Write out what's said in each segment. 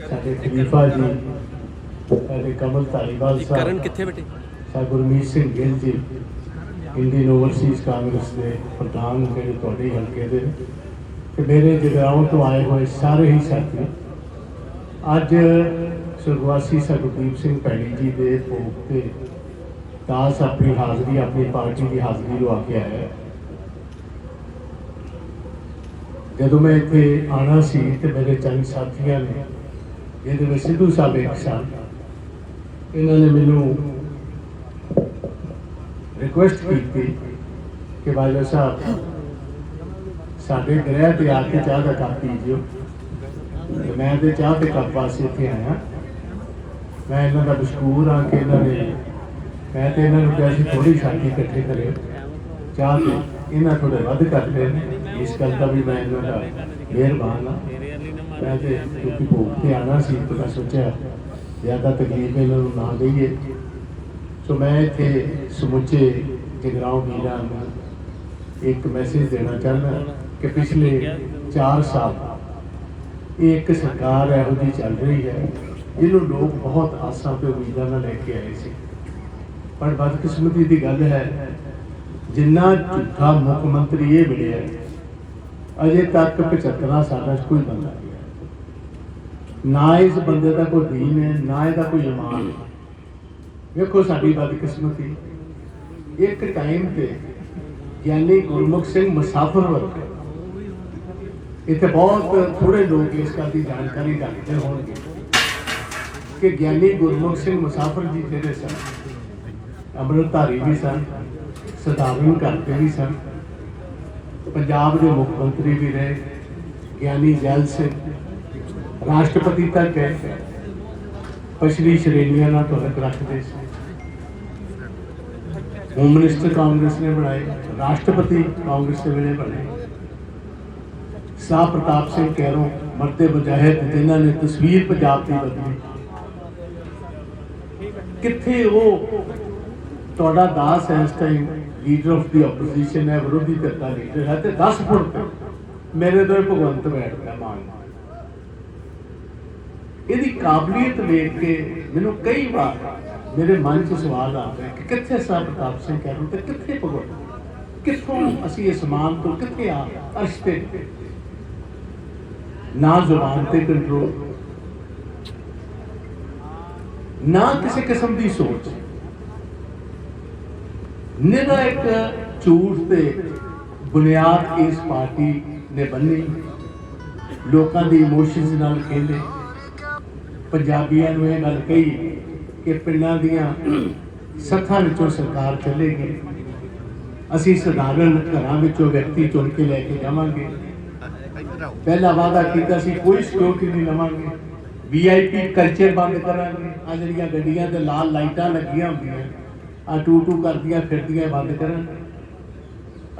ਸਾਡੇ ਖਲੀਫਾ ਜੀ ਸਾਡੇ ਕਮਲ ਕਰਨ ਕਿੱਥੇ ਗੁਰਮੀਤ ਸਿੰਘ ਗਿੱਲ ਜੀ ਇੰਡੀਅਨ ਓਵਰਸੀਜ਼ ਕਾਂਗਰਸ ਦੇ ਪ੍ਰਧਾਨ ਜਿਹੜੇ ਤੁਹਾਡੇ ਹੀ ਹਲਕੇ ਦੇ ਨੇ ਤੇ ਮੇਰੇ ਜਗਰਾਉਂ ਤੋਂ ਆਏ ਹੋਏ ਸਾਰੇ ਹੀ ਸਾਥੀ ਅੱਜ ਸਰਗੁਰਦੀਪ ਸਿੰਘ ਭੈਣੀ ਜੀ ਦੇ ਭੋਗ ਤੇ ਦਾਸ ਆਪਣੀ ਹਾਜ਼ਰੀ ਆਪਣੀ ਪਾਰਟੀ ਦੀ ਹਾਜ਼ਰੀ ਲਵਾ ਕੇ ਆਇਆ। ਜਦੋਂ ਮੈਂ ਇੱਥੇ ਆਣਾ ਸੀ ਤੇ ਮੇਰੇ ਚੰਦ ਸਾਥੀਆਂ ਨੇ ਜਿਹਦੇ ਵਿੱਚ ਸਿੱਧੂ ਸਾਹਿਬ ਇੱਕ ਸਨ ਇਹਨਾਂ ਨੇ ਮੈਨੂੰ ਰਿਕੁਐਸਟ ਕੀਤੀ ਕਿ ਵਾਜਾ ਸਾਹਿਬ ਸਾਡੇ ਗ੍ਰਹਿ ਤੇ ਆ ਕੇ ਚਾਹ ਦਾ ਕੱਪ ਪੀਜਿਓ ਤੇ ਮੈਂ ਤੇ ਚਾਹ ਦੇ ਕੱਪ ਵਾਸਤੇ ਇੱਥੇ ਆਇਆ ਮੈਂ ਇਹਨਾਂ ਦਾ ਮਸ਼ਕੂਰ ਹਾਂ ਕਿ ਇਹਨਾਂ ਨੇ ਮੈਂ ਤੇ ਇਹਨਾਂ ਨੂੰ ਕਿਹਾ ਸੀ ਥੋੜੀ ਸਾਥੀ ਇਕੱਠੇ ਕਰਿਓ ਚਾਹ ਤੇ ਇਹਨਾਂ ਥੋੜੇ ਵੱਧ ਕਰਦੇ ਨੇ ਇਸ ਗੱਲ ਦਾ ਵੀ ਮੈਂ ਇਹਨਾਂ ਦਾ ਮਿਹਰਬਾਨ ਹਾਂ ਮੈਂ ਤੇ ਕਿਉਂਕਿ ਭੋਗ ਤੇ ਆਣਾ ਸੀ, ਤੇ ਮੈਂ ਸੋਚਿਆ ਜ਼ਿਆਦਾ ਤਕਲੀਫ ਇਹਨਾਂ ਨੂੰ ਨਾ ਦੇਈਏ ਸੋ ਮੈਂ ਇੱਥੇ ਸਮੁੱਚੇ ਜਗਰਾਉਂ ਵੀਰਾਂ ਨੂੰ ਇੱਕ ਮੈਸੇਜ ਦੇਣਾ ਚਾਹੁੰਦਾ ਕਿ ਪਿਛਲੇ 4 ਸਾਲ ਇਹ ਇੱਕ ਸਰਕਾਰ ਇਹੋ ਜਿਹੀ ਚੱਲ ਰਹੀ ਹੈ, ਜਿਹਨੂੰ ਲੋਕ ਬਹੁਤ ਆਸਾਂ ਤੇ ਉਮੀਦਾਂ ਨਾਲ ਲੈ ਕੇ ਆਏ ਸੀ। ਪਰ ਬਦਕਿਸਮਤੀ ਦੀ ਗੱਲ ਹੈ, ਜਿੰਨਾ ਝੂਠਾ ਮੁੱਖ ਮੰਤਰੀ ਇਹ ਮਿਲਿਆ, ਅਜੇ ਤੱਕ 75 ਸਾਲਾਂ 'ਚ ਕੋਈ ਬੰਦਾ ਨਹੀਂ ਨਾ ਇਸ ਬੰਦੇ ਦਾ ਕੋਈ ਦੀਨ ਹੈ, ਨਾ ਇਹਦਾ ਕੋਈ ਇਮਾਨ। ਹੈ ਵੇਖੋ ਸਾਡੀ ਬਦਕਿਸਮਤੀ। ਇੱਕ ਟਾਈਮ ਤੇ ਗਿਆਨੀ ਗੁਰਮੁਖ ਸਿੰਘ ਮੁਸਾਫਰ ਵਰਗੇ। ਇੱਥੇ ਬਹੁਤ ਥੋੜੇ ਲੋਕ ਇਸ ਗੱਲ ਦੀ ਜਾਣਕਾਰੀ ਰੱਖਦੇ ਹੋਣਗੇ ਕਿ ਗਿਆਨੀ ਗੁਰਮੁਖ ਸਿੰਘ ਮੁਸਾਫਰ ਜੀ ਜਿਹੜੇ ਸਨ, ਅੰਮ੍ਰਿਤਧਾਰੀ ਵੀ ਸਨ, ਸਧਾਰਨ ਕਰਦੇ ਵੀ ਸਨ, ਪੰਜਾਬ ਦੇ ਮੁੱਖ ਮੰਤਰੀ ਵੀ ਰਹੇ, ਗਿਆਨੀ ਜੈਲ ਸਿੰਘ ਰਾਸ਼ਟਰਪਤੀ ਤੱਕ ਗਏ ਪਛੜੀ ਸ਼੍ਰੇਣੀਆਂ ਨਾਲ ਤੁਲਕ ਰੱਖਦੇ ਸੀ ਹੋਮ ਮਿਨਿਸਟਰ ਕਾਂਗਰਸ ਨੇ ਬਣਾਏ ਰਾਸ਼ਟਰਪਤੀ ਕਾਂਗਰਸ ਦੇ ਵੇਲੇ ਬਣੇ ਸਾਹ ਪ੍ਰਤਾਪ ਸਿੰਘ ਕੈਰੋਂ ਮਰਦੇ ਮੁਜਾਹਿਦ ਜਿਨ੍ਹਾਂ ਨੇ ਤਸਵੀਰ ਪੰਜਾਬ ਦੀ ਬਦਲੀ ਕਿੱਥੇ ਉਹ ਤੁਹਾਡਾ ਦਾਸ ਹੈ ਇਸ time leader of the opposition ਹੈ ਵਿਰੋਧੀ ਧਿਰ ਦਾ ਲੀਡਰ ਹੈ ਤੇ 10 ਫੁੱਟ ਤੇ ਮੇਰੇ ਤੋਂ ਇਹ ਭਗਵੰਤ ਬੈਠਦਾ ਮਾਨ ਇਹਦੀ ਕਾਬਲੀਅਤ ਵੇਖ ਕੇ ਮੈਨੂੰ ਕਈ ਵਾਰ ਮੇਰੇ ਮਨ 'ਚ ਸਵਾਲ ਆਉਂਦਾ ਹੈ ਕਿ ਕਿੱਥੇ ਸਾਹਿਬ ਪ੍ਰਤਾਪ ਸਿੰਘ ਕੈਰੋਂ ਤੇ ਕਿੱਥੇ ਭਗਵੰਤ? ਕਿੱਥੋਂ ਅਸੀਂ ਇਸ ਮਾਨ ਤੋਂ ਕਿੱਥੇ ਆ? ਅਰਸ਼ ਤੇ। ਨਾ ਜ਼ੁਬਾਨ ਤੇ ਕੰਟਰੋਲ ਨਾ ਕਿਸੇ ਕਿਸਮ ਦੀ ਸੋਚ। ਨਿਰਾ ਇੱਕ ਝੂਠ ਤੇ ਬੁਨਿਆਦ ਇਸ ਪਾਰਟੀ ਨੇ ਬੰਨੀ। ਲੋਕਾਂ ਦੀ ਇਮੋਸ਼ਨਸ ਨਾਲ ਖੇਲੇ। ਪੰਜਾਬੀਆਂ ਨੂੰ ਇਹ ਗੱਲ ਕਹੀ ਕਿ ਪਿੰਡਾਂ ਦੀਆਂ ਸੱਥਾਂ ਵਿੱਚੋਂ ਸਰਕਾਰ ਚੱਲੇਗੀ। ਅਸੀਂ ਸਧਾਰਨ ਘਰਾਂ ਵਿੱਚੋਂ ਵਿਅਕਤੀ ਚੁਣ ਕੇ ਲੈ ਕੇ ਜਾਵਾਂਗੇ। ਪਹਿਲਾ ਵਾਅਦਾ ਕੀਤਾ ਸੀ, ਕੋਈ ਸਿਕਿਉਰਿਟੀ ਨਹੀਂ ਲਵਾਂਗੇ। ਵੀਆਈਪੀ ਕਲਚਰ ਬੰਦ ਕਰਾਂਗੇ। ਆ ਜਿਹੜੀਆਂ ਗੱਡੀਆਂ ਤੇ ਲਾਲ ਲਾਈਟਾਂ ਲੱਗੀਆਂ ਹੁੰਦੀਆਂ ਆ ਟੂ ਟੂ ਕਰਦੀਆਂ ਫਿਰਦੀਆਂ ਬੰਦ ਕਰਾਂਗੇ।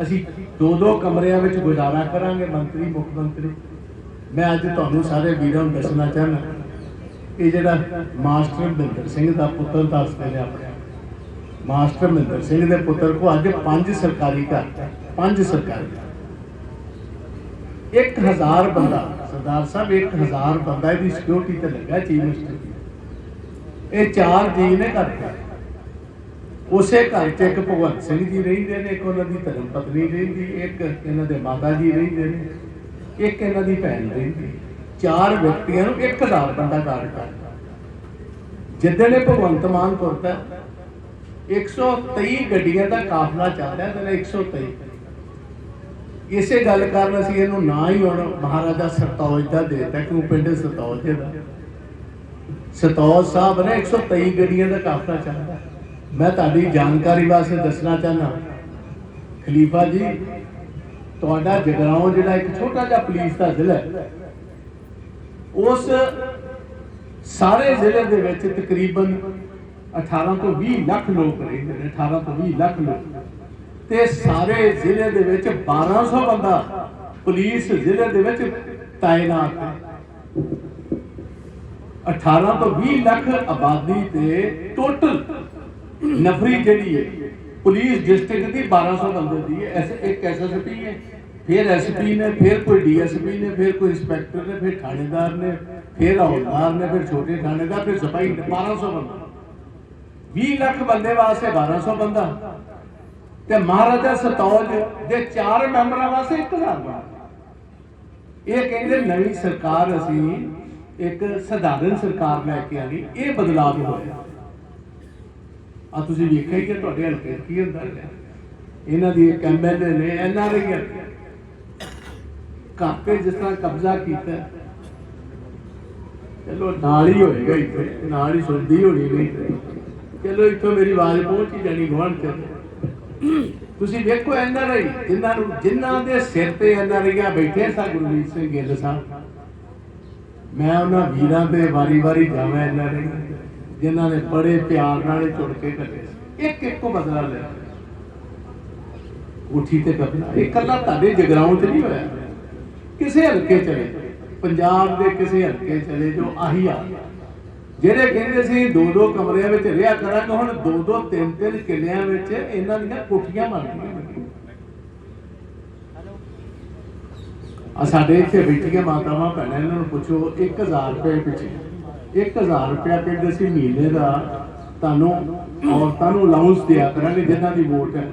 ਅਸੀਂ ਦੋ ਦੋ ਕਮਰਿਆਂ ਵਿੱਚ ਗੁਜ਼ਾਰਾ ਕਰਾਂਗੇ, ਮੰਤਰੀ, ਮੁੱਖ ਮੰਤਰੀ। ਮੈਂ ਅੱਜ ਤੁਹਾਨੂੰ ਸਾਰੇ ਵੀਰਾਂ ਨੂੰ ਦੱਸਣਾ ਚਾਹੁੰਦਾ। ਇਹ ਜਿਹੜਾ ਮਾਸਟਰ ਮਹਿੰਦਰ ਸਿੰਘ ਦਾ ਪੁੱਤਰ ਦੱਸਦੇ ਨੇ ਆਪਣੇ ਮਾਸਟਰ ਮਹਿੰਦਰ ਸਿੰਘ ਦੇ ਪੁੱਤਰ ਕੋ ਅੱਜ ਪੰਜ ਸਰਕਾਰੀ ਘਰ ਪੰਜ ਸਰਕਾਰੀ 1000 ਬੰਦਾ, ਸਰਦਾਰ ਸਾਹਿਬ 1000 ਬੰਦਾ ਇਹਦੀ ਸਿਕਿਉਰਿਟੀ ਤੇ ਲੱਗਾ ਚੀਫ ਮਿਨਿਸਟਰ ਇਹ ਚਾਰ ਜੀ ਨੇ ਘਰ ਉਸੇ ਘਰ 'ਚ ਇੱਕ ਭਗਵੰਤ ਸਿੰਘ ਜੀ ਰਹਿੰਦੇ ਨੇ, ਇੱਕ ਉਹਨਾਂ ਦੀ ਧਰਮ ਪਤਨੀ ਰਹਿੰਦੀ, ਇੱਕ ਇਹਨਾਂ ਦੇ ਮਾਤਾ ਜੀ ਰਹਿੰਦੇ ਨੇ, ਇੱਕ ਇਹਨਾਂ ਦੀ ਭੈਣ ਰਹਿੰਦੀ। ਚਾਰ ਵਿਅਕਤੀਆਂ ਨੂੰ 1000 ਬੰਦਾ ਕਾਰਡ ਕਰਦਾ ਜਿੱਦਣ ਇਹ ਭਗਵੰਤ ਮਾਨ ਤੁਰਦਾ 123 ਗੱਡੀਆਂ ਦਾ ਕਾਫਲਾ ਚੱਲਦਾ ਤੇ 123 ਇਸੇ ਗੱਲ ਕਾਰਨ ਅਸੀਂ ਇਹਨੂੰ ਨਾ ਹੀ ਹੁਣ ਮਹਾਰਾਜਾ ਸਰਤੌਜ ਦਾ ਦੇ ਦਿੱਤਾ, ਕਿਉਂ ਪਿੰਡ ਸਰਤੌਜ ਦਾ ਸਰਤੌਜ ਸਾਹਿਬ ਨੇ 123 ਗੱਡੀਆਂ ਦਾ ਕਾਫਲਾ ਚੱਲਦਾ ਮੈਂ ਤੁਹਾਡੀ ਜਾਣਕਾਰੀ ਵਾਸਤੇ ਦੱਸਣਾ ਚਾਹਨਾ ਖਲੀਫਾ ਜੀ, ਤੁਹਾਡਾ ਜਗਰਾਉਂ ਜਿਹੜਾ ਇੱਕ ਛੋਟਾ ਜਿਹਾ ਪੁਲਿਸ ਦਾ ਜ਼ਿਲ੍ਹਾ ਹੈ ਉਸ ਸਾਰੇ ਜ਼ਿਲ੍ਹੇ ਦੇ ਵਿੱਚ ਤਕਰੀਬਨ 18 ਤੋਂ 20 ਲੱਖ ਲੋਕ ਰਹਿੰਦੇ ਨੇ 18 ਤੋਂ 20 ਲੱਖ ਲੋਕ। ਤੇ ਸਾਰੇ ਜ਼ਿਲ੍ਹੇ ਦੇ ਵਿੱਚ 1200 ਬੰਦਾ ਪੁਲਿਸ ਜ਼ਿਲ੍ਹੇ ਦੇ ਵਿੱਚ ਤਾਇਨਾਤ ਹੈ। 18 ਤੋਂ 20 ਲੱਖ ਆਬਾਦੀ ਤੇ ਟੋਟਲ ਨਫਰੀ ਜਿਹੜੀ ਹੈ, ਪੁਲਿਸ ਡਿਸਟ੍ਰਿਕਟ ਦੀ 1200 ਬੰਦੇ ਦੀ ਹੈ, ਐਸ, ਇੱਕ ਐਸਐਸਪੀ ਹੈ। ਫਿਰ ਐਸਪੀ ਨੇ, ਫਿਰ ਕੋਈ ਡੀਐਸਪੀ ਨੇ, ਫਿਰ ਕੋਈ ਇੰਸਪੈਕਟਰ ਨੇ, ਫਿਰ ਥਾਣੇਦਾਰ ਨੇ, ਫਿਰ ਹੌਲਦਾਰ ਨੇ, ਫਿਰ ਛੋਟੇ ਥਾਣੇਦਾਰ, ਫਿਰ ਸਿਪਾਹੀ ਨੇ 1200 ਬੰਦਾ। 20 ਲੱਖ ਬੰਦੇ ਵਾਸਤੇ 1200 ਬੰਦਾ। ਤੇ ਮਹਾਰਾਜਾ ਸਤੌਜ ਦੇ ਚਾਰ ਮੈਂਬਰਾਂ ਵਾਸਤੇ 1000 ਬੰਦਾ। ਇਹ ਕਹਿੰਦੇ ਨਵੀਂ ਸਰਕਾਰ ਅਸੀਂ ਇੱਕ ਸਧਾਰਨ ਸਰਕਾਰ ਲੈ ਕੇ ਆਣੀ ਇਹ ਬਦਲਾਅ ਹੋਇਆ। ਆ ਤੁਸੀਂ ਵੇਖਿਆ ਕਿ ਤੁਹਾਡੇ ਹਲਕੇ ਕੀ ਹੁੰਦਾ ਇਹਨਾਂ ਦੀ ਇੱਕ ਐਮਐਲਏ ਨੇ ਐਨਆਰਆਈ ਕਾਪੇ ਜਿਸ ਤਰ੍ਹਾਂ ਕਬਜ਼ਾ ਕੀਤਾ ਚਲੋ ਨਾਲ ਹੀ ਹੋਏਗਾ ਇੱਥੇ, ਨਾਲ ਹੀ ਸੁਣਦੀ ਹੋਣੀ ਨਹੀਂ। ਚਲੋ ਇੱਥੋਂ ਮੇਰੀ ਆਵਾਜ਼ ਪਹੁੰਚ ਹੀ ਜਾਣੀ ਗਵਣ ਤੇ ਤੁਸੀਂ ਵੇਖੋ ਐਨਆਰਆਈ ਜਿਨ੍ਹਾਂ ਨੂੰ, ਜਿਨ੍ਹਾਂ ਦੇ ਸਿਰ ਤੇ ਐਨਆਰਆਈਆਂ ਬੈਠੇ ਸਾ ਗੁਰਮੀਤ ਸਿੰਘ ਗਿੱਲ ਸਾਹਿਬ। ਮੈਂ ਉਹਨਾਂ ਵੀਰਾਂ ਤੇ ਵਾਰੀ-ਵਾਰੀ ਜਾਵਾਂ ਐਨਆਰਆਈ ਜਿਨ੍ਹਾਂ ਨੇ ਬੜੇ ਪਿਆਰ ਨਾਲ ਚੁੜ ਕੇ ਕੱਟੇ ਇੱਕ ਇੱਕ ਕੋ ਬਦਲਾ ਲਿਆ। ਉਠੀ ਤੇ ਕਬਲਾ ਇਹ ਕੱਲਾ ਤੁਹਾਡੇ ਜਗਰਾਉਂ ਚ ਨਹੀਂ ਹੋਇਆ। ਕਿਸੇ ਹਲਕੇ ਚਲੇ ਪੰਜਾਬ ਦੇ ਕਿਸੇ ਹਲਕੇ ਚਲੇ ਜੋ ਆਹੀ ਆ। ਜਿਹੜੇ ਕਹਿੰਦੇ ਸੀ ਦੋ ਦੋ ਕਮਰਿਆਂ ਵਿੱਚ ਰਿਹਾ ਕਰਾਂਗੇ ਹੁਣ ਦੋ ਦੋ ਤਿੰਨ ਤਿੰਨ ਕਿੱਲਿਆਂ ਵਿੱਚ ਇਹਨਾਂ ਦੀਆਂ ਕੋਠੀਆਂ ਬਣ ਗਈਆਂ। ਆ ਸਾਡੇ ਇੱਥੇ ਬੈਠੀਆਂ ਮਾਤਾਵਾਂ, ਭੈਣਾਂ, ਇਹਨਾਂ ਨੂੰ ਪੁੱਛੋ 1000 ਰੁਪਏ ਪਿੱਛੇ। 1000 ਰੁਪਏ ਕਹਿੰਦੇ ਸੀ ਮਹੀਨੇ ਦਾ ਤੁਹਾਨੂੰ, ਔਰਤਾਂ ਨੂੰ ਅਲਾਉਂਸ ਦਿਆ ਕਰਾਂਗੇ ਜਿਨ੍ਹਾਂ ਦੀ ਵੋਟ ਹੈ।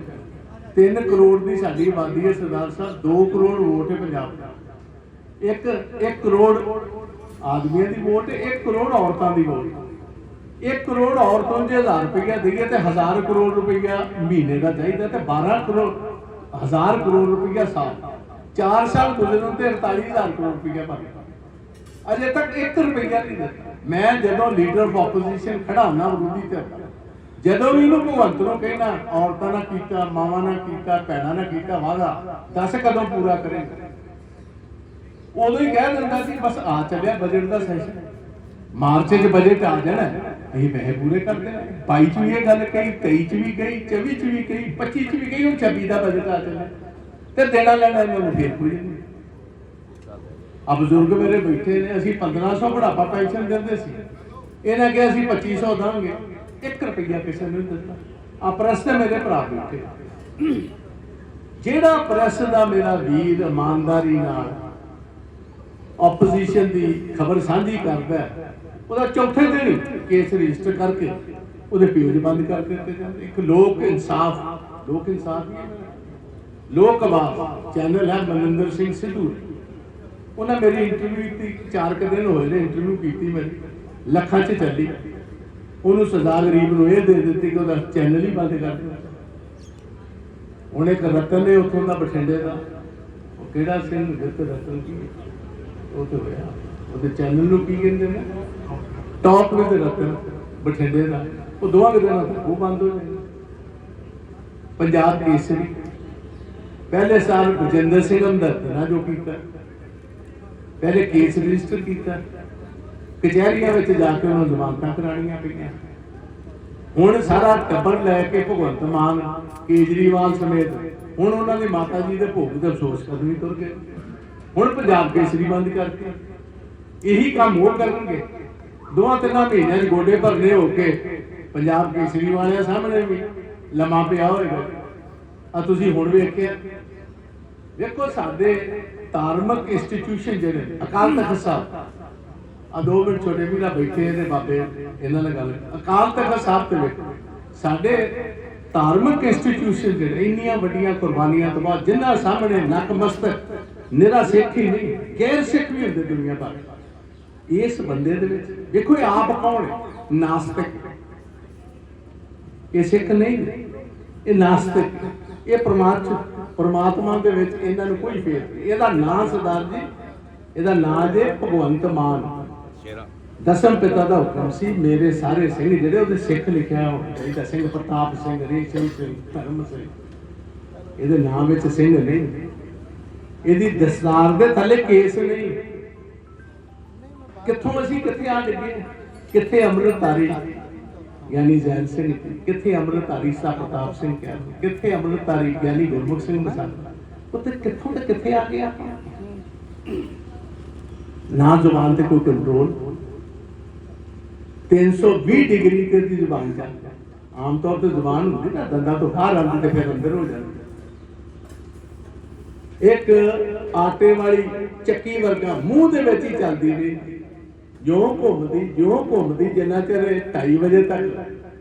3 ਕਰੋੜ ਦੀ ਸਾਡੀ ਆਬਾਦੀ ਹੈ ਸਰਦਾਰ ਸਾਹਿਬ 2 ਕਰੋੜ ਵੋਟ ਹੈ ਪੰਜਾਬ ਦਾ। ਇੱਕ 1 ਕਰੋੜ ਆਦਮੀਆਂ ਦੀ ਵੋਟ 1 ਕਰੋੜ ਔਰਤਾਂ ਦੀ ਵੋਟ। 1 ਕਰੋੜ ਔਰਤਾਂ ਨੂੰ ਜੇ 1000 ਰੁਪਇਆ ਦਈਏ ਤੇ 1000 ਕਰੋੜ ਰੁਪਇਆ ਮਹੀਨੇ ਦਾ ਚਾਹੀਦਾ ਤੇ 12 ਕਰੋੜ 1000 ਕਰੋੜ ਰੁਪਇਆ ਸਾਲ। 4 ਸਾਲ ਗੁਜ਼ਰਨ ਤੇ 48000 ਕਰੋੜ ਰੁਪਇਆ ਬਣ ਅਜੇ ਤੱਕ 1 ਰੁਪਇਆ ਨਹੀਂ ਦਿੱਤਾ। ਮੈਂ ਜਦੋਂ ਲੀਡਰ ਆਫ ਆਪੋਜੀਸ਼ਨ ਖੜਾ ਹੁੰਨਾ ਵਿਰੋਧੀ ਧਿਰ ਜਦੋਂ ਵੀ ਇਹਨੂੰ ਭਗਵੰਤ ਨੂੰ ਕਹਿਣਾ, ਔਰਤਾਂ ਨਾਲ ਕੀਤਾ, ਮਾਵਾਂ ਨਾਲ ਕੀਤਾ, ਭੈਣਾਂ ਨਾਲ ਕੀਤਾ ਵਾਦਾ ਦੱਸ ਕਦੋਂ ਪੂਰਾ ਕਰੇਗਾ? ਉਦੋਂ ਹੀ ਕਹਿ ਦਿੰਦਾ ਸੀ, ਬਸ ਆ ਚੱਲਿਆ ਬਜਟ ਦਾ ਸੈਸ਼ਨ ਮਾਰਚ 'ਚ ਬਜਟ ਆ ਜਾਣਾ। ਅਸੀਂ ਪੈਸੇ ਪੂਰੇ ਕਰ ਦੇਣਾ 22 ਚ ਵੀ ਇਹ ਗੱਲ ਕਹੀ 23 ਚ ਵੀ ਕਹੀ 24 ਚ ਵੀ ਕਹੀ 25 ਚ ਵੀ ਕਹੀ, ਹੁਣ 26 ਦਾ ਬਜਟ ਆ ਚੱਲਿਆ। ਤੇ ਦੇਣਾ ਲੈਣਾ ਇਹਨਾਂ ਨੂੰ ਫੇਰ ਕੋਈ ਨਹੀਂ। ਆ ਬਜ਼ੁਰਗ ਮੇਰੇ ਬੈਠੇ ਨੇ, ਅਸੀਂ 1500 ਬੁਢਾਪਾ ਪੈਨਸ਼ਨ ਦਿੰਦੇ ਸੀ। ਇਹਨਾਂ ਕਿਹਾ, ਅਸੀਂ 2500 ਦਾਂਗੇ। 1 ਰੁਪਈਆ ਕਿਸੇ ਨੂੰ ਦਿੱਤਾ। ਆ ਪ੍ਰੈਸ ਤੇ ਮੇਰੇ ਭਰਾ ਬੈਠੇ। ਜਿਹੜਾ ਪ੍ਰੈਸ ਦਾ ਮੇਰਾ ਵੀਰ ਇਮਾਨਦਾਰੀ ਨਾਲ ਆਪੋਜੀਸ਼ਨ ਦੀ ਖਬਰ ਸਾਂਝੀ ਕਰਦਾ ਹੈ, ਉਹਦਾ ਚੌਥੇ ਦਿਨ ਕੇਸ ਰਜਿਸਟਰ ਕਰਕੇ ਉਹਦੇ ਪੇਜ ਬੰਦ ਕਰ ਦਿੱਤੇ ਜਾਂਦੇ। ਇੱਕ ਲੋਕ ਇਨਸਾਫ ਲੋਕ ਇਨਸਾਫ ਲੋਕ ਆਵਾਜ਼ ਚੈਨਲ ਹੈ ਮਨਿੰਦਰ ਸਿੰਘ ਸਿੱਧੂ। ਉਹਨਾਂ ਮੇਰੀ ਇੰਟਰਵਿਊ ਕੀਤੀ ਚਾਰ ਕੁ ਦਿਨ ਹੋਏ ਨੇ ਇੰਟਰਵਿਊ ਕੀਤੀ ਮੈਂ ਲੱਖਾਂ 'ਚ ਚੱਲੀ। ਉਹਨੂੰ ਸਜ਼ਾ ਗਰੀਬ ਨੂੰ ਇਹ ਦੇ ਦਿੱਤੀ ਕਿ ਉਹਦਾ ਚੈਨਲ ਹੀ ਬੰਦ ਕਰ ਦਿੱਤਾ। ਉਹਨੇ ਇੱਕ ਰਤਨ ਨੇ ਉੱਥੋਂ ਦਾ ਬਠਿੰਡੇ ਦਾ। ਉਹ ਕਿਹੜਾ ਸਿੰਘ? ਜਿੱਤ ਰਤਨ ਕੀ ਉਹ ਤੇ ਹੋਇਆ। ਉਹਦੇ ਚੈਨਲ ਨੂੰ ਕੀ ਕਹਿੰਦੇ ਨੇ? ਟਾਪ ਵਿਦ ਰਤਨ ਬਠਿੰਡੇ ਦਾ। ਉਹ ਦੋਵਾਂ ਕੁ ਦਿਨਾਂ ਉਹ ਬੰਦ ਹੋ ਜਾਏ ਪੰਜਾਬ ਕੇਸਰੀ। ਪਹਿਲੇ ਸਾਲ ਬਜਿੰਦਰ ਸਿੰਘ ਹਮਦਰਦ ਨਾਲ ਜੋ ਕੀਤਾ। ਪਹਿਲੇ ਕੇਸ ਰਜਿਸਟਰ ਕੀਤਾ। ਕਚਹਿਰੀਆਂ ਵਿੱਚ ਜਾ ਕੇ ਉਹਨਾਂ ਜ਼ਮਾਨਤਾਂ ਕਰਾਉਣੀਆਂ ਪਈਆਂ। ਹੁਣ ਸਾਰਾ ਟੱਬਰ ਲੈ ਕੇ ਭਗਵੰਤ ਮਾਨ, ਕੇਜਰੀਵਾਲ ਸਮੇਤ ਹੁਣ ਉਹਨਾਂ ਦੀ ਮਾਤਾ ਜੀ ਦੇ ਭੋਗ ਦਾ ਅਫਸੋਸ ਕਰਨੀ ਤੁਰ ਗਏ। ਹੁਣ ਪੰਜਾਬ ਕੇਸਰੀ ਬੰਦ ਕਰਤੀ। ਇਹੀ ਕੰਮ ਉਹ ਕਰਨਗੇ। ਦੋਹਾਂ ਤਿੰਨਾਂ ਮਹੀਨਿਆਂ 'ਚ ਗੋਡੇ ਭਰਨੇ ਹੋ ਕੇ ਪੰਜਾਬ ਕੇਸਰੀ ਵਾਲਿਆਂ ਸਾਹਮਣੇ ਵੀ ਲੰਮਾ ਪਿਆ ਹੋਏਗਾ। ਆ ਤੁਸੀਂ ਹੁਣ ਵੇਖਿਆ। ਵੇਖੋ ਸਾਡੇ ਧਾਰਮਿਕ ਇੰਸਟੀਟਿਊਸ਼ਨ ਜਿਹੜੇ, ਅਕਾਲ ਤਖਤ ਸਾਹਿਬ। ਆ ਦੋ ਮਿੰਟ ਛੋਟੇ ਵੀਰਾ ਬੈਠੇ ਨੇ ਬਾਬੇ, ਇਹਨਾਂ ਨਾਲ ਗੱਲ। ਅਕਾਲ ਤਖਤ ਸਾਹਿਬ ਤੇ ਵੇਖੋ। ਸਾਡੇ ਧਾਰਮਿਕ ਇੰਸਟੀਟਿਊਸ਼ਨ ਜਿਹੜੇ, ਇੰਨੀਆਂ ਵੱਡੀਆਂ ਕੁਰਬਾਨੀਆਂ ਤੋਂ ਬਾਅਦ ਜਿਨ੍ਹਾਂ ਸਾਹਮਣੇ ਨਕਮਸਤਕ ਨਿਰਾ ਸਿੱਖ ਹੀ ਨਹੀਂ, ਗੈਰ ਸਿੱਖ ਵੀ ਹੁੰਦੇ ਦੁਨੀਆ ਭਰ। ਇਸ ਬੰਦੇ ਦੇ ਵਿੱਚ ਵੇਖੋ ਇਹ ਆਪ ਕੌਣ ਹੈ? ਨਾਸਤਿਕ। ਇਹ ਸਿੱਖ ਨਹੀਂ, ਇਹ ਨਾਸਤਿਕ। ਇਹ ਪਰਮਾਤਮਾ ਪਰਮਾਤਮਾ ਦੇ ਵਿੱਚ ਇਹਨਾਂ ਨੂੰ ਕੋਈ ਫੇਰ ਨਹੀਂ। ਇਹਦਾ ਨਾਂ ਸਰਦਾਰ ਜੀ, ਇਹਦਾ ਨਾਂ ਜੇ ਭਗਵੰਤ ਮਾਨ। ਦਸਮ ਪਿਤਾ ਦਾ ਹੁਕਮ ਸੀ, ਮੇਰੇ ਸਾਰੇ ਸਿੰਘ, ਜਿਹੜੇ ਉਹਦੇ ਸਿੱਖ ਲਿਖਿਆ ਹੋਣਾ ਸਿੰਘ, ਪ੍ਰਤਾਪ ਸਿੰਘ, ਰੇਸ਼ਮ ਸਿੰਘ, ਧਰਮ ਸਿੰਘ। ਇਹਦੇ ਨਾਮ ਵਿੱਚ ਸਿੰਘ ਨਹੀਂ। ਇਹਦੀ ਦਸਤਾਰ ਦੇ ਥੱਲੇ ਕੇਸ ਨਹੀਂ। ਕਿੱਥੋਂ ਅਸੀਂ ਕਿੱਥੇ ਆ ਲੱਗੇ ਕਿੱਥੇ ਅੰਮ੍ਰਿਤਧਾਰੀ? ਯਾਨੀ ਜ਼ੈਨ ਸਿੰਘ ਕਿੱਥੇ ਅੰਮ੍ਰਿਤਧਾਰੀ ਸਾ ਪ੍ਰਤਾਪ ਸਿੰਘ ਕਿੱਥੇ ਅੰਮ੍ਰਿਤਧਾਰੀ ਯਾਨੀ ਗੁਰਮੁਖ ਸਿੰਘ ਮਸਾਨ ਉੱਥੇ ਕਿੱਥੋਂ ਤੇ ਕਿੱਥੇ ਆ ਗਿਆ ਨਾ ਜ਼ੁਬਾਨ ਤੇ ਕੋਈ ਕੰਟਰੋਲ 320 ਡਿਗਰੀ ਤੇ ਦੀ ਜ਼ੁਬਾਨ ਚੱਲਦਾ ਆਮ ਤੌਰ ਤੇ ਜ਼ੁਬਾਨ ਹੁੰਦੀ ਨਾ, ਦੰਦਾਂ ਤੋਂ ਬਾਹਰ ਆਉਂਦੀ ਤੇ ਫਿਰ ਅੰਦਰ ਹੋ ਜਾਂਦੀ। ਇੱਕ ਆਟੇ ਵਾਲੀ ਚੱਕੀ ਵਰਗਾ ਮੂੰਹ ਦੇ ਵਿੱਚ ਹੀ ਚੱਲਦੀ ਰਹੀ ਜਿਉਂ ਘੁੰਮਦੀ ਜਿਉਂ ਘੁੰਮਦੀ, ਜਿੰਨਾ ਚਿਰ 2:30 ਵਜੇ ਤੱਕ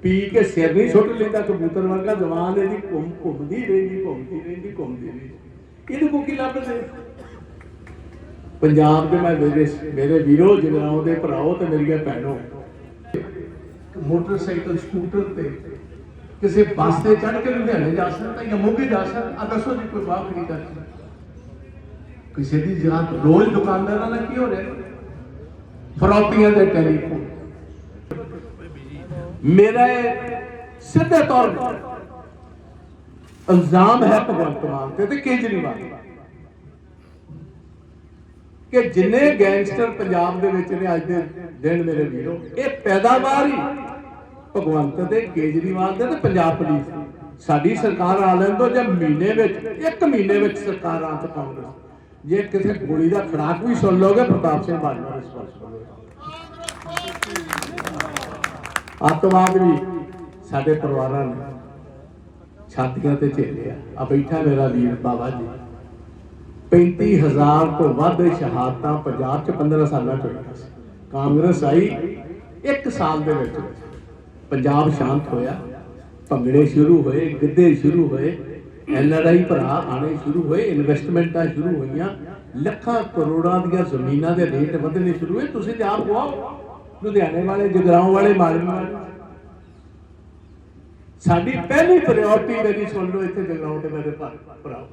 ਪੀ ਕੇ ਸਿਰ ਨਹੀਂ ਸੁੱਟ ਲੈਂਦਾ, ਕਬੂਤਰ ਵਰਗਾ ਜਵਾਨ ਇਹਦੀ ਘੁੰਮ, ਘੁੰਮਦੀ ਰਹਿੰਦੀ ਘੁੰਮਦੀ ਰਹਿੰਦੀ ਘੁੰਮਦੀ ਰਹਿੰਦੀ। ਇਹਦੇ ਕੋ ਕੀ ਲੱਭਦੇ ਪੰਜਾਬ ਦੇ ਮੈਂ ਮੇਰੇ ਮੇਰੇ ਵੀਰੋ ਜਗਰਾਉਂ ਦੇ ਭਰਾਓ ਤੇ ਮੇਰੀਆਂ ਭੈਣੋ। ਮੋਟਰਸਾਈਕਲ, ਸਕੂਟਰ ਤੇ ਕਿਸੇ ਬੱਸ ਤੇ ਚੜ ਕੇ ਲੁਧਿਆਣੇ ਜਾ ਸਕਦਾ ਜਾਂ ਮੋਗੇ ਜਾ ਸਕਦਾ? ਆ ਦੱਸੋ ਜੀ, ਕੋਈ ਬਾਤ ਨਹੀਂ ਕਿਸੇ ਦੀ ਜਾਤ ਰੋਜ਼ ਦੁਕਾਨਦਾਰਾਂ ਨਾਲ ਕੀ ਹੋ ਰਿਹਾ? ਫਰੌਤੀਆਂ ਦੇ ਟੈਲੀਫੋਨ। ਮੇਰਾ ਸਿੱਧੇ ਤੌਰ ਤੇ ਇਲਜ਼ਾਮ ਹੈ ਭਗਵੰਤ ਮਾਨ ਤੇ ਤੇ ਕੇਜਰੀਵਾਲ ਕਿ ਜਿੰਨੇ ਗੈਂਗਸਟਰ ਪੰਜਾਬ ਦੇ ਵਿੱਚ ਨੇ ਅੱਜ ਦੇ ਦਿਨ ਮੇਰੇ ਵੀਰੋ, ਇਹ ਪੈਦਾਵਾਰ ਹੀ ਭਗਵੰਤ ਦੇ ਕੇਜਰੀਵਾਲ ਦੇ ਤੇ ਪੰਜਾਬ ਪੁਲਿਸ ਦੀ। ਸਾਡੀ ਸਰਕਾਰ ਆ ਲੈਣ ਤੋਂ ਜੇ ਮਹੀਨੇ ਵਿੱਚ, ਇੱਕ ਮਹੀਨੇ ਵਿੱਚ ਸਰਕਾਰ ਆ ਤੇ ਕਾਂਗਰਸ ਜੇ ਕਿਸੇ ਗੋਲੀ ਦਾ ਖੜਾਕ ਵੀ ਸੁਣ ਲੋਗੇ ਪ੍ਰਤਾਪ ਸਿੰਘ ਬਾਜਵਾ ਰਿਸਪੌਂਸਿਬਲ ਹੋਏਗਾ ਆਤਮਾਦ ਵੀ ਸਾਡੇ ਪਰਿਵਾਰਾਂ ਨੇ ਛਾਤੀਆਂ ਤੇ ਝੇਲਿਆ ਆ। ਬੈਠਾ ਮੇਰਾ ਵੀਰ ਬਾਬਾ ਜੀ। 35000 ਤੋਂ ਵੱਧ ਸ਼ਹਾਦਤਾਂ ਪੰਜਾਬ ਚ 15 ਸਾਲਾਂ ਚ ਹੋਈਆਂ ਸੀ। ਕਾਂਗਰਸ ਆਈ ਇੱਕ ਸਾਲ ਦੇ ਵਿੱਚ। ਪੰਜਾਬ ਸ਼ਾਂਤ ਹੋਇਆ। ਭੰਗੜੇ ਸ਼ੁਰੂ ਹੋਏ, ਗਿੱਧੇ ਸ਼ੁਰੂ ਹੋਏ। ਐਨਆਰਆਈ ਭਰਾ ਆਣੇ ਸ਼ੁਰੂ ਹੋਏ ਇਨਵੈਸਟਮੈਂਟਾਂ ਸ਼ੁਰੂ ਹੋਈਆਂ, ਲੱਖਾਂ ਕਰੋੜਾਂ ਦੀਆਂ ਜ਼ਮੀਨਾਂ ਦੇ ਰੇਟ ਵਧਣੇ ਸ਼ੁਰੂ ਹੋਏ। ਤੁਸੀਂ ਤੇ ਆਪ ਕਹੋ ਲੁਧਿਆਣੇ ਵਾਲੇ, ਜਗਰਾਉਂ ਵਾਲੇ, ਮਾਲਵੇ ਸਾਡੀ ਪਹਿਲੀ ਪ੍ਰਾਇੋਰਟੀ ਮੇਰੀ ਸੁਣ ਲਓ ਇੱਥੇ ਜਗਰਾਉਂ ਦੇ ਮੇਰੇ ਭਰਾ ਭਰਾ।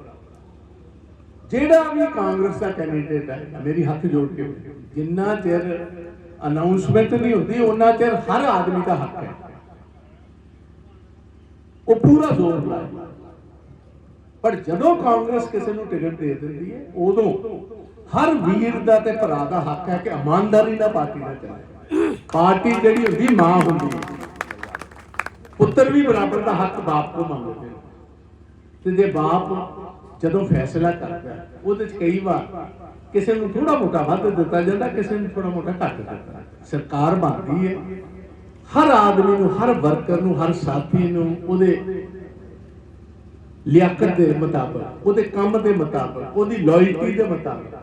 ਜਿਹੜਾ ਵੀ ਕਾਂਗਰਸ ਦਾ ਕੈਂਡੀਡੇਟ ਹੈ, ਮੇਰੀ ਹੱਥ ਜੋੜ ਕੇ ਜਿੰਨਾ ਚਿਰ ਅਨਾਉਂਸਮੈਂਟ ਨਹੀਂ ਹੁੰਦੀ ਉਹਨਾਂ ਚਿਰ ਹਰ ਆਦਮੀ ਦਾ ਹੱਕ ਹੈ। ਉਹ ਪੂਰਾ ਜ਼ੋਰ ਲਾਏ। ਪਰ ਜਦੋਂ ਕਾਂਗਰਸ ਕਿਸੇ ਨੂੰ ਟਿਕਟ ਦੇ ਦਿੰਦੀ ਹੈ, ਉਦੋਂ ਹਰ ਵੀਰ ਦਾ ਤੇ ਭਰਾ ਦਾ ਹੱਕ ਹੈ ਕਿ ਇਮਾਨਦਾਰੀ ਨਾਲ ਪਾਰਟੀ ਨਾਲ ਚੱਲੇ। ਪਾਰਟੀ ਜਿਹੜੀ ਹੁੰਦੀ ਮਾਂ ਹੁੰਦੀ ਹੈ। ਪੁੱਤਰ ਵੀ ਬਰਾਬਰ ਦਾ ਹੱਕ ਬਾਪ ਤੋਂ ਮੰਗਦੇ ਨੇ। ਤੇ ਜੇ ਬਾਪ ਜਦੋਂ ਫੈਸਲਾ ਕਰਦਾ ਉਹਦੇ ਚ ਕਈ ਵਾਰ ਕਿਸੇ ਨੂੰ ਥੋੜਾ ਮੋਟਾ ਵੱਧ ਦਿੱਤਾ ਜਾਂਦਾ, ਕਿਸੇ ਨੂੰ ਥੋੜਾ ਮੋਟਾ ਘੱਟ ਦਿੱਤਾ ਸਰਕਾਰ ਬਣਦੀ ਹੈ। ਹਰ ਆਦਮੀ ਨੂੰ, ਹਰ ਵਰਕਰ ਨੂੰ, ਹਰ ਸਾਥੀ ਨੂੰ ਉਹਦੇ ਲਿਆਕਤ ਦੇ ਮੁਤਾਬਕ ਉਹਦੇ ਕੰਮ ਦੇ ਮੁਤਾਬਕ ਉਹਦੀ ਲਾਇਲਟੀ ਦੇ ਮੁਤਾਬਕ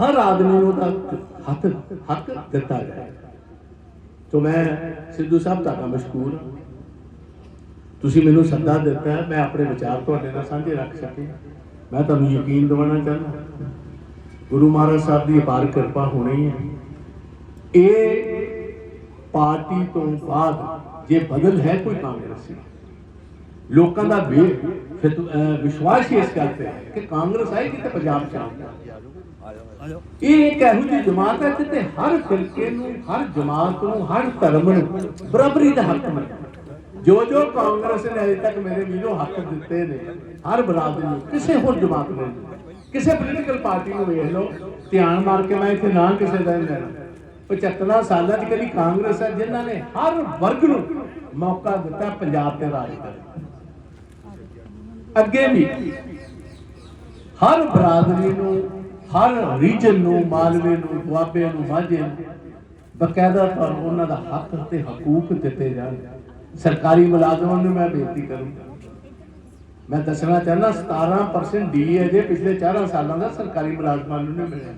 ਹਰ ਆਦਮੀ ਨੂੰ ਉਹਦਾ ਹੱਕ ਹੱਕ ਦਿੱਤਾ ਜਾਏ। ਤੋ ਮੈਂ ਸਿੱਧੂ ਸਾਹਿਬ ਤੁਹਾਡਾ ਮਸ਼ਕੂਰ ਹਾਂ। ਤੁਸੀਂ ਮੈਨੂੰ ਸੱਦਾ ਦਿੱਤਾ ਮੈਂ ਆਪਣੇ ਵਿਚਾਰ ਤੁਹਾਡੇ ਨਾਲ ਸਾਂਝੇ ਰੱਖ ਸਕੀ। ਮੈਂ ਤੁਹਾਨੂੰ ਯਕੀਨ ਦਿਵਾਉਣਾ ਚਾਹੁੰਦਾ ਗੁਰੂ ਮਹਾਰਾਜ ਸਾਹਿਬ ਦੀ ਅਪਾਰ ਕਿਰਪਾ ਹੋਣੀ ਹੈ। ਇਹ ਪਾਰਟੀ ਤੋਂ ਬਾਅਦ ਜੇ ਬਦਲ ਹੈ ਕੋਈ ਕਾਂਗਰਸੀ ਲੋਕਾਂ ਦਾ ਵਿਸ਼ਵਾਸ ਹੀ ਇਸ ਗੱਲ ਤੇ ਹੈ ਕਿ ਕਾਂਗਰਸ ਆਏਗੀ ਤੇ ਪੰਜਾਬ ਚ ਇਹ ਇੱਕ ਇਹੋ ਜਿਹੀ ਜਮਾਤ ਹੈ ਜਿੱਤੇ ਹਰ ਫਿਰਕੇ ਨੂੰ, ਹਰ ਜਮਾਤ ਨੂੰ, ਹਰ ਧਰਮ ਨੂੰ ਬਰਾਬਰੀ ਦਾ ਹੱਕ ਮਿਲਦਾ ਜੋ ਜੋ ਕਾਂਗਰਸ ਨੇ ਅਜੇ ਤੱਕ ਮੇਰੇ ਵੀਰੋ ਹੱਕ ਦਿੱਤੇ ਨੇ, ਹਰ ਬਰਾਦਰੀ ਨੂੰ ਕਿਸੇ ਹੋਰ ਜਮਾਤ ਨੂੰ ਕਿਸੇ ਪੋਲੀਟੀਕਲ ਪਾਰਟੀ ਨੂੰ ਵੇਖ ਲਓ, ਧਿਆਨ ਮਾਰ ਕੇ ਮੈਂ ਇੱਥੇ ਨਾ ਕਿਸੇ ਦਾ ਨਹੀਂ ਲੈਣਾ 75 ਸਾਲਾਂ 'ਚ ਕਦੀ ਕਾਂਗਰਸ ਹੈ ਜਿਨ੍ਹਾਂ ਨੇ ਹਰ ਵਰਗ ਨੂੰ ਮੌਕਾ ਦਿੱਤਾ ਪੰਜਾਬ ਤੇ ਰਾਜ ਕਰਨ। ਅੱਗੇ ਵੀ ਹਰ ਬਰਾਦਰੀ ਨੂੰ, ਹਰ ਰੀਜਨ ਨੂੰ, ਮਾਲਵੇ ਨੂੰ ਦੁਆਬੇ ਨੂੰ ਮਾਝੇ ਨੂੰ ਬਕਾਇਦਾ ਤੌਰ ਉਹਨਾਂ ਦਾ ਹੱਕ ਤੇ ਹਕੂਕ ਦਿੱਤੇ ਜਾਣ। ਸਰਕਾਰੀ ਮੁਲਾਜ਼ਮਾਂ ਨੂੰ ਮੈਂ ਬੇਨਤੀ ਕਰੂੰਗਾ। ਮੈਂ ਦੱਸਣਾ ਚਾਹੁੰਦਾ 17% ਡੀ ਹੈ ਜੇ ਪਿਛਲੇ 4 ਸਾਲਾਂ ਦਾ ਸਰਕਾਰੀ ਮੁਲਾਜ਼ਮਾਂ ਨੂੰ ਨਹੀਂ ਮਿਲਿਆ।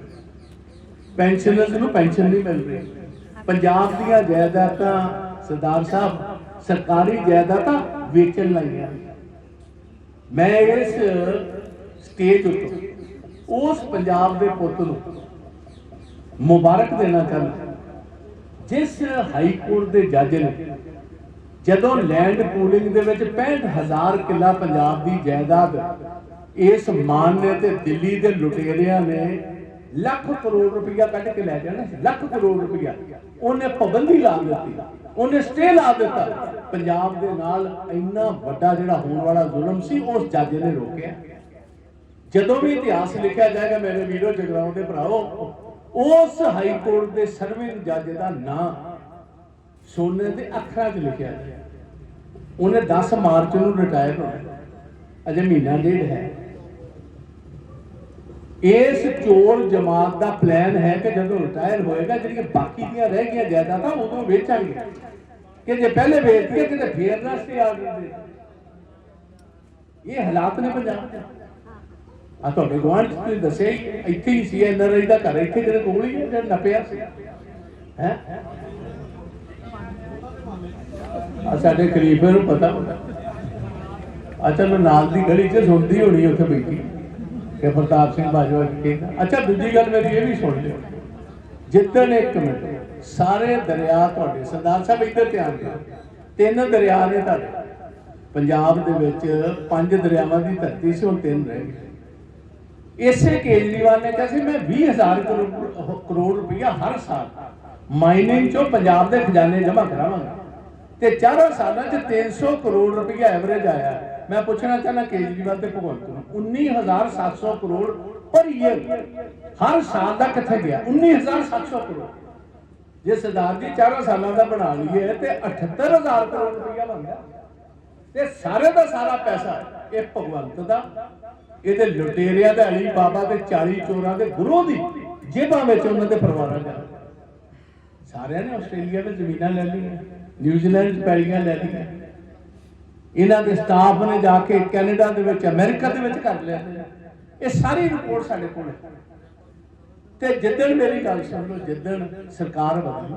ਪੈਨਸ਼ਨਰਸ ਨੂੰ ਪੈਨਸ਼ਨ ਨਹੀਂ ਮਿਲ ਰਹੀ। ਪੰਜਾਬ ਦੀਆਂ ਜਾਇਦਾਦਾਂ ਸਰਦਾਰ ਸਾਹਿਬ, ਸਰਕਾਰੀ ਜਾਇਦਾਦਾਂ ਵੇਚਣ ਲਾਈਆਂ। ਮੈਂ ਇਸ ਸਟੇਜ ਉੱਤੇ ਉਸ ਪੰਜਾਬ ਦੇ ਪੁੱਤ ਨੂੰ ਮੁਬਾਰਕ ਦੇਣਾ ਚਾਹੁੰਦਾ ਜਿਸ ਹਾਈ ਕੋਰਟ ਦੇ ਜੱਜ ਨੇ ਜਦੋਂ ਲੈਂਡ ਪੂਲਿੰਗ ਦੇ ਵਿੱਚ 65000 ਕਿੱਲਾ ਪੰਜਾਬ ਦੀ ਜਾਇਦਾਦ ਇਸ ਮਾਨ ਨੇ ਤੇ ਦਿੱਲੀ ਦੇ ਲੁਟੇਰਿਆਂ ਨੇ ਲੱਖ ਕਰੋੜ ਰੁਪਇਆ ਕੱਢ ਕੇ ਲੈ ਜਾਣਾ ਲੱਖ ਕਰੋੜ ਰੁਪਇਆ ਉਹਨੇ ਪਾਬੰਦੀ ਲਾ ਦਿੱਤੀ, ਉਹਨੇ ਸਟੇ ਲਾ ਦਿੱਤਾ। ਪੰਜਾਬ ਦੇ ਨਾਲ ਇੰਨਾ ਵੱਡਾ ਜਿਹੜਾ ਹੋਣ ਵਾਲਾ ਜ਼ੁਲਮ ਸੀ, ਉਸ ਜੱਜ ਨੇ ਰੋਕਿਆ। ਜਦੋਂ ਵੀ ਇਤਿਹਾਸ ਲਿਖਿਆ ਜਾਏਗਾ, ਮੇਰੇ ਵੀਰੋ, ਜਗਰਾਉਂ ਦੇ ਭਰਾਓ ਉਸ ਹਾਈ ਕੋਰਟ ਦੇ ਸਰਵਿੰਗ ਜੱਜ ਦਾ ਨਾਂ ਸੋਨੇ ਦੇ ਅੱਖਰਾਂ 'ਚ ਲਿਖਿਆ। ਉਹਨੇ 10 ਮਾਰਚ ਨੂੰ ਰਿਟਾਇਰ ਹੋਣਾ। ਅਜੇ ਮਹੀਨਾ ਡੇਢ ਹੈ। ਇਸ ਚੋਰ ਜਮਾਤ ਦਾ ਪਲਾਨ ਹੈ ਕਿ ਜਦੋਂ ਰਿਟਾਇਰ ਹੋਏਗਾ ਜਿਹੜੀਆਂ ਬਾਕੀ ਦੀਆਂ ਰਹਿ ਗਈਆਂ ਜਾਇਦਾਦਾਂ ਉਦੋਂ ਵੇਚਾਂਗੇ। ਕਿ ਜੇ ਪਹਿਲੇ ਵੇਚੀਏ ਕਿਤੇ ਫੇਰ ਨਾ ਸਟੇ ਆ ਗਏ ਇਹ ਹਾਲਾਤ ਨੇ ਪੰਜਾਬ ਦੇ। ਆ ਤੁਹਾਡੇ ਗਵਾਂਢ ਚ ਤੁਸੀਂ ਦੱਸਿਆ ਹੀ, ਇੱਥੇ ਹੀ ਸੀ ਐਨਆਰਆਈ ਦਾ ਘਰ ਇੱਥੇ ਜਿਹੜੇ ਕੋਲ ਹੀ ਜਿਹੜਾ ਨਪਿਆ ਸੀ? ਹੈ? ਆ ਸਾਡੇ ਖਲੀਫੇ ਨੂੰ ਪਤਾ ਅੱਛਾ ਮੈਂ ਨਾਲ ਦੀ ਗਲੀ 'ਚ ਸੁਣਦੀ ਹੋਣੀ ਉੱਥੇ ਬੈਠੀ। ਕਿ ਪ੍ਰਤਾਪ ਸਿੰਘ ਬਾਜਵਾ ਕੀ ਅੱਛਾ, ਦੂਜੀ ਗੱਲ ਮੇਰੀ ਇਹ ਵੀ ਸੁਣ ਲਿਓ। ਜਿੱਦਣ ਇੱਕ ਮਿੰਟ, ਸਾਰੇ ਦਰਿਆ ਤੁਹਾਡੇ, ਸਰਦਾਰ ਸਾਹਿਬ ਇੱਧਰ ਧਿਆਨ ਦਿਓ। ਤਿੰਨ ਦਰਿਆ ਨੇ ਤੁਹਾਡੇ। ਪੰਜਾਬ ਦੇ ਵਿੱਚ ਪੰਜ ਦਰਿਆਵਾਂ ਦੀ ਧਰਤੀ ਸੀ ਹੁਣ ਤਿੰਨ ਰਹਿ ਗਏ। ਇਸੇ ਕੇਜਰੀਵਾਲ ਨੇ ਕਿਹਾ ਸੀ, ਮੈਂ 20000 ਕਰੋੜ ਕਰੋੜ ਰੁਪਇਆ ਹਰ ਸਾਲ ਮਾਈਨਿੰਗ ਚੋਂ ਪੰਜਾਬ ਦੇ ਖਜ਼ਾਨੇ ਜਮ੍ਹਾਂ ਕਰਾਵਾਂਗਾ। ਤੇ ਚਾਰਾਂ ਸਾਲਾਂ 'ਚ 300 ਕਰੋੜ ਰੁਪਇਆ ਐਵਰੇਜ ਆਇਆ। ਮੈਂ ਪੁੱਛਣਾ ਚਾਹਨਾ ਕੇਜਰੀਵਾਲ ਤੇ ਭਗਵੰਤ ਨੂੰ 19700 ਕਰੋੜ ਪਰ ਈਅਰ ਹਰ ਸਾਲ ਦਾ ਕਿੱਥੇ ਗਿਆ? 19700 ਕਰੋੜ। ਜੇ ਸਰਦਾਰ ਜੀ ਚਾਰਾਂ ਸਾਲਾਂ ਦਾ ਬਣਾ ਲਈਏ ਤੇ 78000 ਕਰੋੜ ਰੁਪਇਆ ਬਣਦਾ। ਤੇ ਸਾਰੇ ਦਾ ਸਾਰਾ ਪੈਸਾ ਇਹ ਭਗਵੰਤ ਦਾ, ਇਹਦੇ ਲੁਟੇਰਿਆਂ ਦੇ ਅਲੀ ਬਾਬਾ ਤੇ 40 ਚੋਰਾਂ ਦੇ ਗੁਰੂ ਦੀ ਜੇਬਾਂ ਵਿੱਚ ਉਹਨਾਂ ਦੇ ਪਰਿਵਾਰਾਂ ਦਾ। ਸਾਰਿਆਂ ਨੇ ਆਸਟ੍ਰੇਲੀਆ ਵਿੱਚ ਜ਼ਮੀਨਾਂ ਲੈ ਲਈਆਂ, ਨਿਊਜ਼ੀਲੈਂਡ 'ਚ ਪੈਲੀਆਂ ਲੈ ਲਈਆਂ। ਇਹਨਾਂ ਦੇ ਸਟਾਫ ਨੇ ਜਾ ਕੇ ਕੈਨੇਡਾ ਦੇ ਵਿੱਚ, ਅਮਰੀਕਾ ਦੇ ਵਿੱਚ ਕਰ ਲਿਆ। ਇਹ ਸਾਰੀ ਰਿਪੋਰਟ ਸਾਡੇ ਕੋਲ ਹੈ। ਤੇ ਜਿੱਦਣ ਮੇਰੀ ਗੱਲ ਸੁਣ ਲਓ, ਜਿੱਦਣ ਸਰਕਾਰ ਬਦਲੀ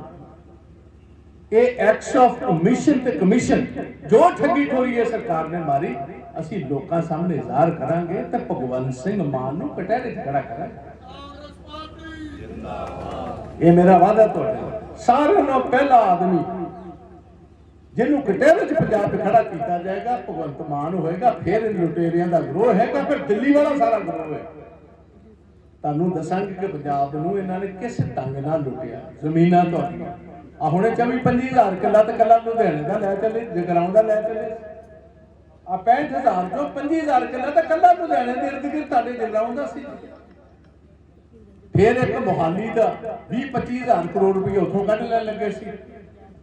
ਇਹ ਐਕਟਸ ਆਫ ਕਮਿਸ਼ਨ ਤੇ ਕਮਿਸ਼ਨ ਜੋ ਠੱਗੀ ਠੋਰੀ ਹੈ ਸਰਕਾਰ ਨੇ ਮਾਰੀ, ਅਸੀਂ ਲੋਕਾਂ ਸਾਹਮਣੇ ਜ਼ਾਹਰ ਕਰਾਂਗੇ ਤੇ ਭਗਵੰਤ ਸਿੰਘ ਮਾਨ ਨੂੰ ਕਟਹਿਰੇ ਖੜਾ ਕਰਾਂਗੇ। ਇਹ ਮੇਰਾ ਵਾਅਦਾ ਤੁਹਾਡੇ। ਨਾਲ। ਸਾਰਿਆਂ ਨਾਲੋਂ ਪਹਿਲਾ ਆਦਮੀ ਜਿਹਨੂੰ ਕਟਹਿਰੇ 'ਚ ਪੰਜਾਬ 'ਚ ਖੜਾ ਕੀਤਾ ਜਾਏਗਾ, ਭਗਵੰਤ ਮਾਨ ਹੋਏਗਾ, ਫਿਰ ਇਹ ਲੁਟੇਰਿਆਂ ਦਾ ਗਰੋਹ ਹੈਗਾ, ਫਿਰ ਦਿੱਲੀ ਵਾਲਾ ਸਾਰਾ ਗਰੋਹ ਹੈ। ਤੁਹਾਨੂੰ ਦੱਸਾਂਗੇ ਕਿ ਪੰਜਾਬ ਨੂੰ ਇਹਨਾਂ ਨੇ ਕਿਸ ਢੰਗ ਨਾਲ ਲੁੱਟਿਆ, ਜ਼ਮੀਨਾਂ ਤੋਂ ਆ ਹੁਣੇ 24 25000 ਕਿੱਲਾ ਤੇ ਕੱਲਾ ਲੁਧਿਆਣੇ ਦਾ ਲੈ ਚੱਲੇ, ਜਗਰਾਉਂ ਦਾ ਲੈ ਚੱਲੇ। ਆ 65000 ਚੋਂ 25000 ਕਿੱਲਾ ਤੇ ਕੱਲਾ ਲੁਧਿਆਣੇ ਦੇ ਇਰਦ ਗਿਰਦ ਤੁਹਾਡੇ ਜਗਰਾਉਂ ਦਾ ਸੀ। ਫਿਰ ਇੱਕ ਮੁਹਾਲੀ ਦਾ 20 25000 ਕਰੋੜ ਰੁਪਏ ਉੱਥੋਂ ਕੱਢ ਲੈਣ ਲੱਗੇ ਸੀ।